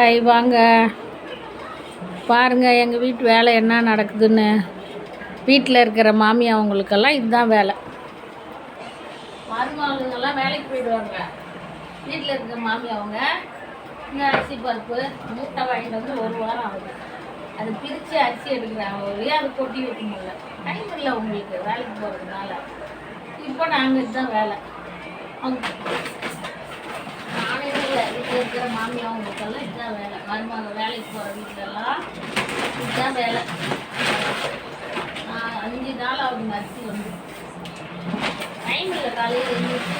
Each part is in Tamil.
ஹாய் வாங்க. பாருங்கள் எங்கள் வீட்டு வேலை என்ன நடக்குதுன்னு. வீட்டில் இருக்கிற மாமி அவங்களுக்கெல்லாம் இதுதான் வேலை. மருமகளுங்கெல்லாம் வேலைக்கு போயிடுவாங்க. வீட்டில் இருக்கிற மாமி அவங்க அரிசி பருப்பு மூட்டை வாங்கிட்டு வந்து ஒரு வாரம் ஆகுது அது பிரித்து அரிசி எடுக்கிறாங்க. ஒரே அது கொட்டி வைக்க முடியல. டைம் இல்லை உங்களுக்கு வேலைக்கு போகிறதுனால இப்போ நாங்கள் இதுதான் வேலை. அவங்க வீட்டில் இருக்கிற மாமி அவங்களுக்கெல்லாம் இதுதான் வேலை. மருமக வேலைக்கு போகிற வீட்டிலலாம் இதுதான் வேலை. நான் அஞ்சு நாள் அவங்க மறுத்து வந்து. டைம் இல்லை காலையில் எழுந்திரிச்சு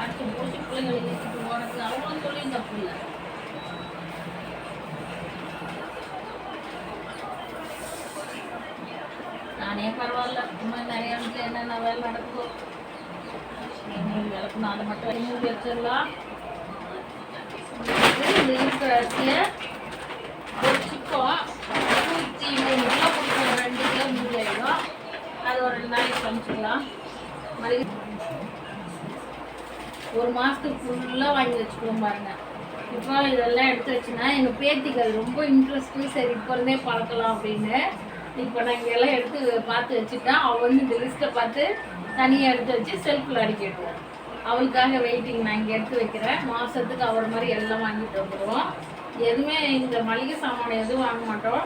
அடிச்சு பிடிச்சி பிள்ளைங்களை ஏற்றிட்டு போனதுக்கு அவங்களும் சொல்லி தப்பு நானே பரவாயில்ல. இன்னும் நிறைய வீட்டில் என்னென்ன வேலை நடக்குதோ. மூணு விளக்கணும். அதை மட்டும் மூடி வச்சிடலாம். இந்த அரிசியை நூற்றி மூணு கிலோ பிடிக்கும் ரெண்டு கிலோ மூடி ஆகிடும் அது ஒரு ரெண்டு நாளைக்கு சமைச்சிக்கலாம் ஒரு மாதத்துக்கு ஃபுல்லாக வாங்கி வச்சுக்குவோம் பாருங்க. இப்போ இதெல்லாம் எடுத்து வச்சுன்னா எங்கள் பேத்திகள் ரொம்ப இன்ட்ரெஸ்ட்டு சரி இப்போ இருந்தே பழக்கலாம் அப்படின்னு. இப்போ நான் இங்கே எல்லாம் எடுத்து பார்த்து வச்சுட்டா அவள் வந்து இந்த லிஸ்ட்டை பார்த்து தனியாக எடுத்து வச்சு செல்ஃபில் அடிக்கிடுவோம் அவளுக்காக வெயிட்டிங் நான் இங்கே எடுத்து வைக்கிறேன். மாதத்துக்கு அவர் மாதிரி எல்லாம் வாங்கிட்டு வந்துடுவோம். எதுவுமே இந்த மளிகை சாமான் எதுவும் வாங்க மாட்டோம்.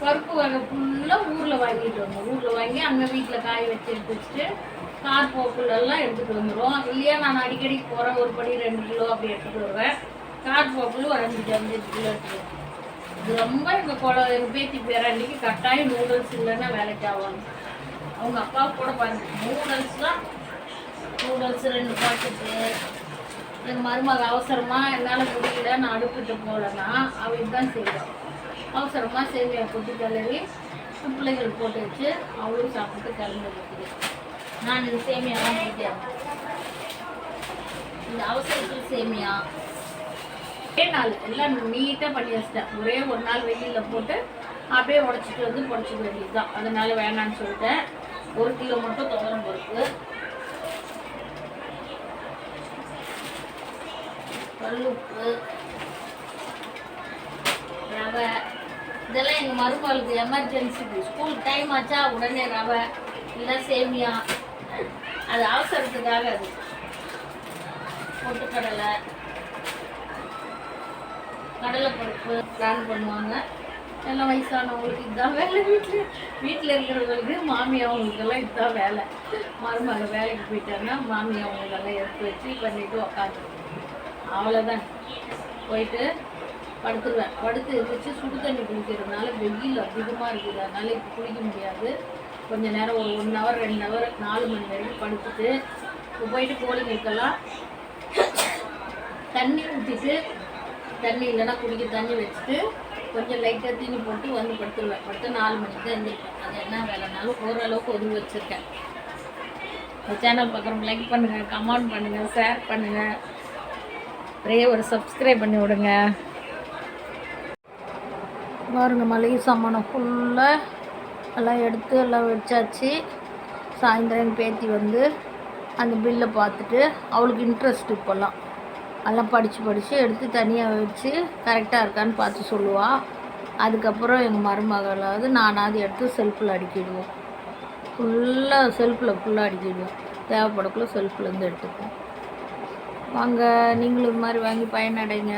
பருப்பு வகை ஃபுல்லாக ஊரில் வாங்கிட்டு வந்தோம் ஊரில் வாங்கி அங்கே வீட்டில் காய வச்சு எடுத்து வச்சுட்டு கார் போக்குள்ளெல்லாம் எடுத்துகிட்டு வந்துடுவோம். இல்லையா நான் அடிக்கடி போகிறேன் ஒரு படி ரெண்டு கிலோ அப்படி எடுத்துகிட்டு வருவேன். கார் போக்குள்ள ஒரு அஞ்சு அஞ்சு கிலோ இது ரொம்ப எங்கள் குழ எங்கள் பேத்தி பேராண்டிக்கு கட்டாயம் நூடுல்ஸ் இல்லைன்னா வேலைக்கு ஆவாங்க. அவங்க அப்பா கூட பாருங்க நூடுல்ஸ் தான் நூடுல்ஸ் ரெண்டு பாக்கெட்டு எங்கள் மருமக அவசரமாக என்னால் முடியல நான் அடுப்பிட்டு போகலன்னா அவங்க தான் செய்வேன். அவசரமாக சேமியா போட்டு கிளறி பிள்ளைகள் போட்டு வச்சு அவளும் சாப்பிட்டு கிளம்பி வைக்கிறேன் நான் இந்த சேமியாலாம் போட்டேன் இந்த அவசரத்தில் சேமியா. ஒரே நாள் எல்லாம் நீட்டாக பண்ணி வச்சிட்டேன். ஒரே ஒரு நாள் வெயிலில் போட்டு அப்படியே உடச்சிட்டு வந்து பொடிச்சிக்க வேண்டியது தான் அதனால வேணான்னு சொல்லிட்டேன். ஒரு கிலோ மட்டும் துவரம் பருப்பு. கல்லுப்பு ரவை. இதெல்லாம் எங்கள் மருமகளுக்கு எமர்ஜென்சிக்கு ஸ்கூல் டைம் ஆச்சா? உடனே ரவை. இல்லை சேமியா. அது அவசரத்துக்காக அது. பொட்டுக்கடலை. கடலைப்பருப்பு. பிளான் பண்ணுவாங்க. எல்லாம் வயசானவங்களுக்கு இதுதான் வேலை வீட்டில் வீட்டில் இருக்கிறவங்களுக்கு மாமி அவங்களுக்கெல்லாம் இதுதான் வேலை. மருமக வேலைக்கு போயிட்டாங்கன்னா மாமி அவங்களுக்கெல்லாம் எடுத்து வச்சு பண்ணிட்டு உக்காந்துருக்கோம் அவ்வளோதான் போயிட்டு படுத்துருவேன். படுத்து இருந்துச்சு சுடு தண்ணி குளிக்கிறதுனால வெயில் அதிகமாக இருக்குது. அதனால இப்போ குளிக்க முடியாது. கொஞ்சம் நேரம் ஒரு ஒன் ஹவர் ரெண்டு ஹவர் நாலு மணி வரைக்கும் படுத்துட்டு இப்போ போயிட்டு கோழிங்களுக்கெல்லாம் தண்ணி ஊற்றிட்டு தண்ணி இல்லைன்னா குடிக்க தண்ணி வச்சுட்டு கொஞ்சம் லைட்டாக தீனி போட்டு வந்து படுத்துருவேன். படுத்து நாலு மணிக்கு தான் எழுந்திருப்பேன் அது என்ன வேலைனாலும் ஓரளவுக்கு ஒதுங்கி வச்சுருக்கேன். சேனல் பார்க்குறவங்க லைக் பண்ணுங்கள் கமெண்ட் பண்ணுங்கள் ஷேர் பண்ணுங்கள் ஒரே ஒரு சப்ஸ்கிரைப் பண்ணி விடுங்க. பாருங்க மளிகை சாமானம் ஃபுல்லாக எல்லாம் எடுத்து எல்லாம் வச்சாச்சு. சாயந்தரம் பேத்தி வந்து அந்த பில்லை பார்த்துட்டு அவளுக்கு இன்ட்ரெஸ்ட் இப்போல்லாம் எல்லாம் படித்து படித்து எடுத்து தனியாக வச்சு கரெக்டாக இருக்கான்னு பார்த்து சொல்லுவாள் அதுக்கப்புறம் எங்கள் மருமகளாவது நானாவது எடுத்து செல்ஃபில் அடுக்கிடுவோம். ஃபுல்லாக செல்ஃபில் ஃபுல்லாக அடுக்கிடுவோம். தேவைப்படக்குள்ள செல்ஃப்லேருந்து எடுத்துக்குவோம் வாங்க நீங்களும் இது மாதிரி வாங்கி பயனடைங்க.